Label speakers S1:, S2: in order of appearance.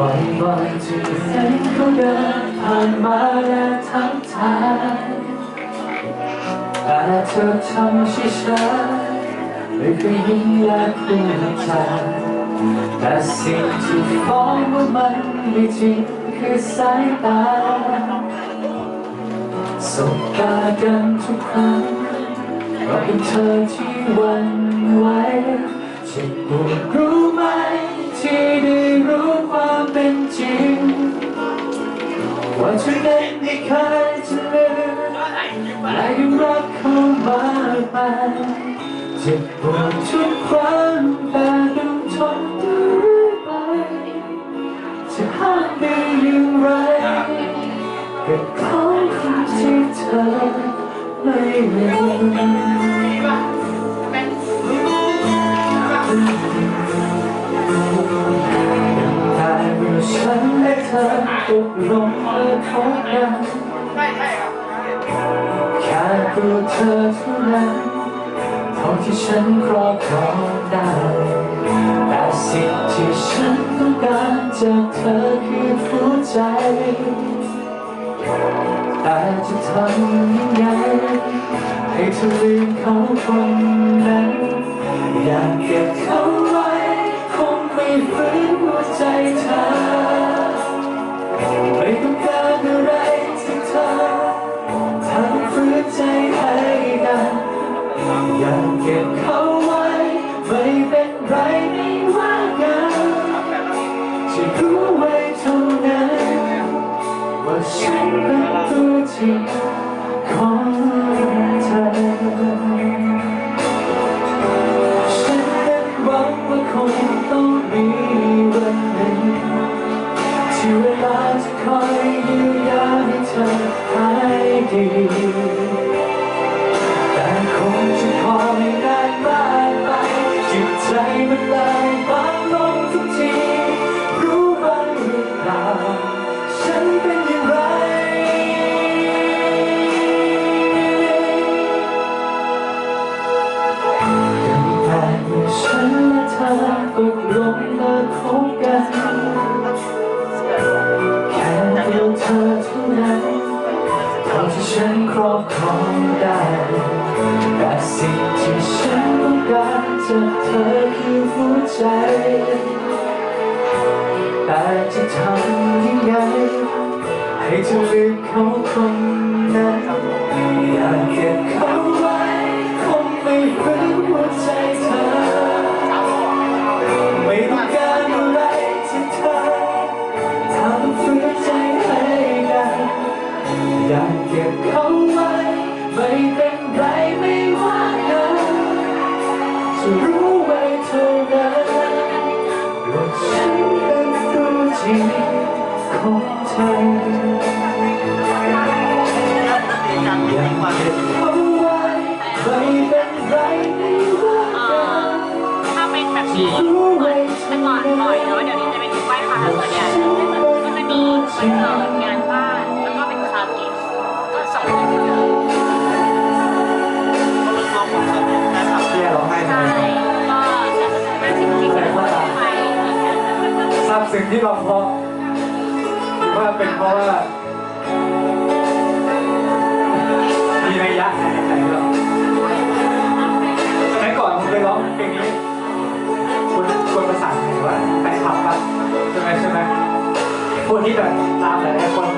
S1: บ่อยๆที่เห็นเขาเดินผ่านมาและทักทายแต่เธอทำช้าๆไม่เคยยิ้มและพูดจแต่สิ่งที่ฟ้องว่ามันไม่จริงคือสายตาสบตากันทุกครั้งเราเป็นเธอที่หวันไหวเจ็บปวดรู้ไหมที่ได้รู้ว่า ความเป็นจริงว่าฉันเองไม่เคยจะลืมและยังรักเขามากไปเจ็บปวดทุกครั้งแต่ต้องทนเรื่อยไปจะห้ามได้อย่างไรกับเขาคนที่เธอไม่รู้แลงเมื่อพบกันแค่ตัวเธอเท่านั้นเท่าที่ฉันครอบครองได้ แต่สิ่งที่ฉันต้องการจากเธอคือหัวใจ แต่จะทำยังไงให้เธอลืมเขาคนนั้นอยากเก็บ ไม่ต้องการอะไรจากเธอทำฟื้นใจให้กันอยากเก็บเขาไว้ ไม่เป็นไรไม่ว่ากันจะรู้ไว้เท่านั้น ว่าฉันเป็นตัวจริงของเธอฉันนั้นหวังว่าคงา ใจแต่จะทำยังไง ให้เธอลืมเขาคนนั้นอยากเก็บ ของเธออยาเก็บเขาไว้ไม่เป็นไรไม่ว่าเอ่กั
S2: อนถ้าเป็นแบบนี้เหมือนแต่ก่อนบ่อยเนาะเดี๋ยวนี้จะเป็นไหว้พระส่วนใหญ่ก็จะมีวันเกิดง สิ่ง
S1: ที่
S2: เรา
S1: เพราะว่าเป็นเพราะว่า มีระยะไหนใจเราสมัยก่อนผมเคยร้องเพลงนี้คนคนประสานไหนว่าแฟนคลับปะใช่ไหมใช่ไหมคนที่แบบตามหลายๆคน